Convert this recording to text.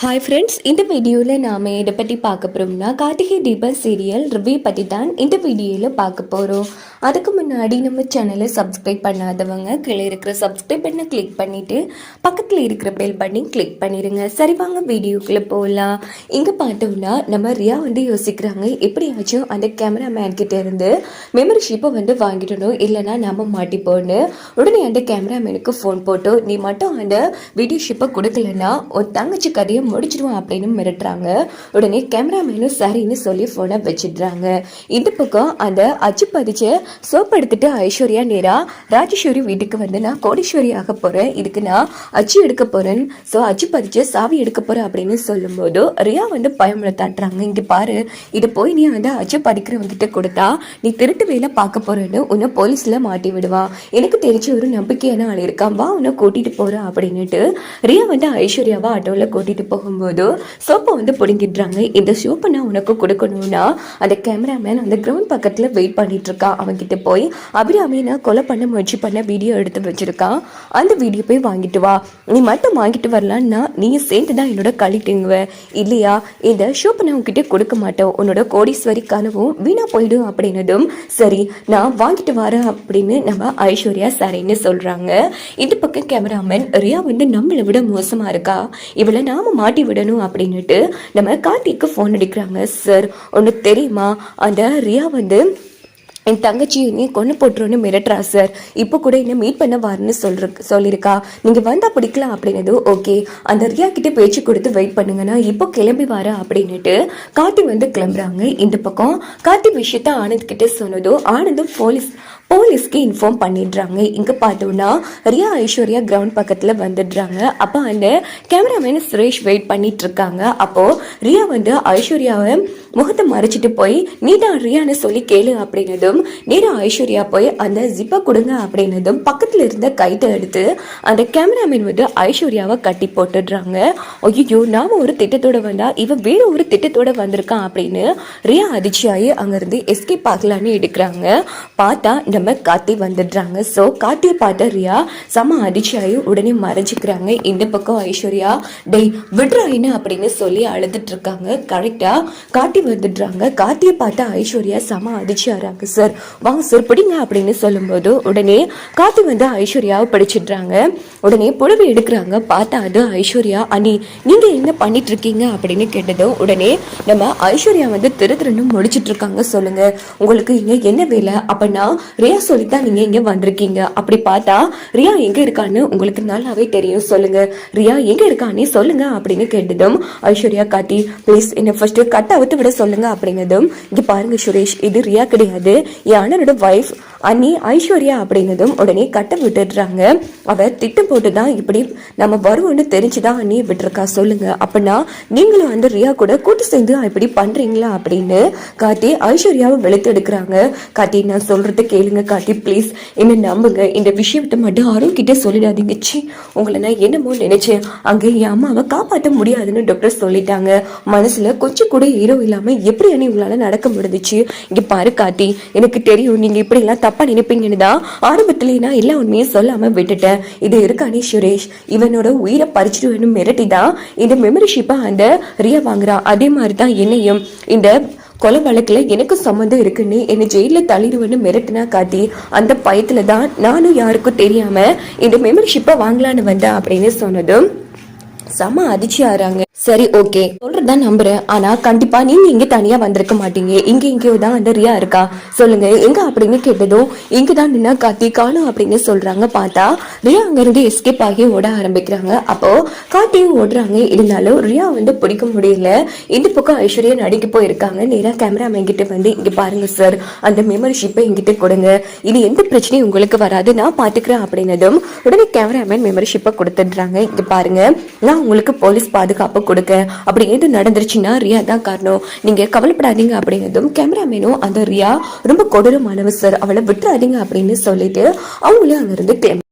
Hi friends இந்த வீடியோவில் நாம் எதை பற்றி பார்க்க போகிறோம்னா கார்த்திகை தீபம் சீரியல் ரிவ்யூ பற்றி தான் இந்த வீடியோவில் பார்க்க போகிறோம் அதுக்கு முன்னாடி நம்ம சேனலை சப்ஸ்கிரைப் பண்ணாதவங்க கீழே இருக்கிற சப்ஸ்கிரைப் பண்ண கிளிக் பண்ணிவிட்டு பக்கத்தில் இருக்கிற பெல் பண்ணி கிளிக் பண்ணிடுங்க சரி வாங்க வீடியோக்குள்ளே போகலாம் இங்கே பார்த்தோம்னா நம்ம ரியா வந்து யோசிக்கிறாங்க எப்படியாச்சும் அந்த கேமராமேன் கிட்ட இருந்து மெமரிஷிப்பை வந்து வாங்கிடணும் இல்லைன்னா நம்ம மாட்டிப்போன்னு உடனே அந்த கேமராமேனுக்கு ஃபோன் போட்டு நீ மட்டும் அந்த வீடியோ ஷிப்பை கொடுக்கலன்னா ஒரு தங்கச்சி கதையை முடிச்சிடுவோம் அப்படின்னு மிரட்டுறாங்க. உடனே கேமராமேனும் சரின்னு சொல்லி ஃபோனை வச்சிடுறாங்க. இந்த பக்கம் அந்த அச்சு பதிச்ச சோப் எடுத்துட்டு ஐஸ்வர்யா நேரா ராஜேஸ்வரி வீட்டுக்கு வந்து நான் கோடீஸ்வரி ஆக போறேன். இதுக்கு நான் அச்சு எடுக்க போறேன். ஸோ அச்சு பதிச்சு சாவி எடுக்க போறேன் அப்படின்னு சொல்லும்போது ரியா வந்து பயமுறுத்தாட்டுறாங்க இங்க பாரு இது போய் நீ வந்து அச்சு படிக்கிறவங்கிட்ட கொடுத்தா நீ திருட்டு வேலை பார்க்க போறேன்னு உன்னை போலீஸ்ல மாட்டி விடுவா. எனக்கு தெரிஞ்ச ஒரு நம்பிக்கையான ஆள் இருக்கான். வா உன்னை கூட்டிட்டு போறேன் அப்படின்னுட்டு ரியா வந்து ஐஸ்வர்யாவை ஆட்டோவில் கூட்டிட்டு போகும்போது சோப்பை வந்து பிடுங்கிடுறாங்க. இந்த சோப்பை நான் உனக்கு கொடுக்கணும்னா அந்த கேமராமேன் அந்த கிரவுண்ட் பக்கத்தில் வெயிட் பண்ணிட்டு இருக்கான் அவன்கிட்ட போய் அபிராமினா கொலை பண்ண முயற்சி பண்ண வீடியோ எடுத்து வச்சிருக்கான் அந்த வீடியோ போய் வாங்கிட்டு வா. நீ மட்டும் வாங்கிட்டு வரலான்னா நீ சேர்ந்து தான் என்னோட கழிட்டுங்குவ இல்லையா? இந்த ஷோப்பை நான் உங்ககிட்ட கொடுக்க மாட்டேன். உன்னோட கோடீஸ்வரி கனவும் வீணா போயிடும் அப்படின்னதும் சரி நான் வாங்கிட்டு வரேன் அப்படின்னு நம்ம ஐஸ்வர்யா சரின்னு சொல்றாங்க. இந்த பக்கம் கேமராமேன் ரியா வந்து நம்மளை விட மோசமா இருக்கா? இவளை நாம மாட்டி விடணும் அப்படின்னுட்டு நம்ம கார்த்திக்கு ஃபோன் அடிக்கிறாங்க. சார் ஒன்று தெரியுமா? அந்த ரியா வந்து என் தங்கச்சி நீ கொண்டு போட்டுருன்னு மிரட்டுறா சார் இப்போ கூட என்ன மீட் பண்ண வாருன்னு சொல்ற சொல்லியிருக்கா நீங்கள் வந்தால் பிடிக்கலாம் அப்படின்னது ஓகே அந்த ரியா கிட்டே பேச்சு கொடுத்து வெயிட் பண்ணுங்கன்னா இப்போ கிளம்பி வர? அப்படின்னுட்டு கார்த்தி வந்து கிளம்புறாங்க. இந்த பக்கம் கார்த்தி விஷயத்த ஆனந்த் கிட்டே சொன்னதும் ஆனந்தும் போலீஸ் போலீஸ்க்கு இன்ஃபார்ம் பண்ணிடுறாங்க. இங்கே பார்த்தோன்னா ரியா ஐஸ்வர்யா கிரவுண்ட் பக்கத்தில் வந்துடுறாங்க. அப்போ அந்த கேமராமேன் சுரேஷ் வெயிட் பண்ணிட்டு இருக்காங்க அப்போது ரியா வந்து ஐஸ்வர்யாவை முகத்தை மறைச்சிட்டு போய் நீ தான் ரியான்னு சொல்லி கேளு அப்படின்னதும் நீடா ஐஸ்வர்யா போய் அந்த ஜிப்பை கொடுங்க அப்படின்னதும் பக்கத்தில் இருந்த கைட்டை எடுத்து அந்த கேமராமேன் வந்து ஐஸ்வர்யாவை கட்டி போட்டுடுறாங்க. ஐயோ நாம் ஒரு திட்டத்தோட வந்தால் இவன் வேறு ஒரு திட்டத்தோட வந்திருக்கான் அப்படின்னு ரியா அதிர்ச்சியாகி அங்கேருந்து எஸ்கேப் ஆகலான்னு எடுக்கிறாங்க. பார்த்தா நம்ம காத்தி வந்துடுறாங்க. ஸோ காத்தியை பார்த்த ரியா செம அதிர்ச்சியாகி உடனே மறைஞ்சிக்கிறாங்க. இந்த பக்கம் ஐஸ்வர்யா டேய் விட்றாயின்னு அப்படின்னு சொல்லி அழுதுட்டு இருக்காங்க கரெக்டா காட்டி வந்துடுறாங்க. காத்தியை பார்த்த ஐஸ்வர்யா செம அதிர்ச்சியாகிறாங்க சார் வாங்க சார் பிடிங்க அப்படின்னு சொல்லும்போது உடனே காத்தி வந்து ஐஸ்வர்யாவை பிடிச்சிடுறாங்க. உடனே புடவை எடுக்கிறாங்க. பார்த்தா அது ஐஸ்வர்யா அனி நீங்க என்ன பண்ணிட்டு இருக்கீங்க அப்படின்னு கேட்டதும் உடனே நம்ம ஐஸ்வர்யா வந்து திரு திருன்னு முடிச்சிட்டு இருக்காங்க சொல்லுங்க உங்களுக்கு இங்க என்ன வேலை? அப்பனா ரியா சொல்லித்தான் நீங்க இங்க வந்திருக்கீங்க. அப்படி பார்த்தா ரியா எங்க இருக்கான்னு உங்களுக்கு நல்லாவே தெரியும். சொல்லுங்க. ரியா எங்க இருக்கான்னு சொல்லுங்க அப்படின்னு கேட்டதும் ஐஸ்வர்யா காட்டி ப்ளீஸ் என்ன ஃபர்ஸ்ட் கட் அவுத்து விட சொல்லுங்க அப்படிங்கிறதும் இங்க பாருங்க சுரேஷ் இது ரியா கிடையாது. என் அண்ணனோட வைஃப் அண்ணி ஐஸ்வர்யா அப்படின்னதும் உடனே கட்ட விட்டுடுறாங்க. அவ திட்டம் போட்டு தான் இப்படி நம்ம வருவோம்னு தெரிஞ்சுதான் அண்ணியை விட்டுருக்கா. சொல்லுங்க. அப்படின்னா நீங்களும் அந்த ரியா கூட கூட்டு சேர்ந்து இப்படி பண்றீங்களா அப்படின்னு காட்டி ஐஸ்வர்யாவை வெளுத்து எடுக்கிறாங்க. காட்டி நான் சொல்றத கேளுங்க காட்டி ப்ளீஸ் என்ன நம்புங்க. இந்த விஷயத்தை மட்டும் யாரும் கிட்டே சொல்லிடாதீங்க. சி உங்களை நான் என்னமோ நினைச்சேன். அங்கே என் அம்மாவை காப்பாற்ற முடியாதுன்னு டாக்டர் சொல்லிட்டாங்க. மனசுல கொஞ்சம் கூட ஹீரோ இல்லாம எப்படி அண்ணி உங்களால நடக்க முடிஞ்சிச்சு? இங்க பாரு காட்டி எனக்கு தெரியும் நீங்க இப்படி எல்லாம் தப்பா நினைப்பீங்கன்னு தான் ஆரம்பத்திலேயே நான் எல்லா உண்மையும் சொல்லாம விட்டுட்டேன். இது இருக்கானே சுரேஷ்? இவனோட உயிரை பறிச்சுட்டு மிரட்டி தான் இந்த மெமரிஷிப்பை அந்த ரியா வாங்குறான் அதே மாதிரி தான் என்னையும். இந்த கொலை வழக்கில் எனக்கு சம்மந்தம் இருக்குன்னு என்னை ஜெயிலில் தள்ளிடுவேன்னு மிரட்டினா காட்டி அந்த பயத்தில் தான் நானும் யாருக்கும் தெரியாம இந்த மெமரிஷிப்பை வாங்கலான்னு வந்தேன் அப்படின்னு சொன்னதும் செம அதிர்ச்சி ஆறாங்க சரி ஓகே தான் நம்புறேன். ஆனா கண்டிப்பா நீங்க இங்க தனியா வந்திருக்க மாட்டீங்க. இங்க எங்கேயோ தான் அந்த ரியா இருக்கா? சொல்லுங்க. எங்க அப்படின்னு கேட்டதும் இங்க தான் நின்னா காத்தி காணும் அப்படின்னு சொல்றாங்க பார்த்தா ரியா அங்க இருந்து எஸ்கேப் ஆகி ஓட ஆரம்பிக்கிறாங்க. அப்போ காத்தியும் ஓடுறாங்க. இருந்தாலும் ரியா வந்து பிடிக்க முடியல. இந்த பக்கம் ஐஸ்வர்யா நடிக்க போயிருக்காங்க. நேரா கேமராமேன் கிட்ட வந்து இங்க பாருங்க சார் அந்த மெமரிஷிப்பை எங்கிட்ட கொடுங்க. இது எந்த பிரச்சனையும் உங்களுக்கு வராது. நான் பாத்துக்கிறேன் அப்படின்னதும் உடனே கேமராமேன் மெமரிஷிப்பை கொடுத்துடுறாங்க. இங்க பாருங்க. நான் உங்களுக்கு போலீஸ் பாதுகாப்பு கொடுக்க அப்படி எது நடந்துருச்சுன்னா ரியா தான் காரணம். நீங்க கவலைப்படாதீங்க அப்படிங்கிறதும் கேமராமேனும் அந்த ரியா ரொம்ப கொடூரமானவர் சார் அவளை விட்டுறாதீங்க அப்படின்னு சொல்லிட்டு அவங்களும் அங்கேருந்து கிளம்பி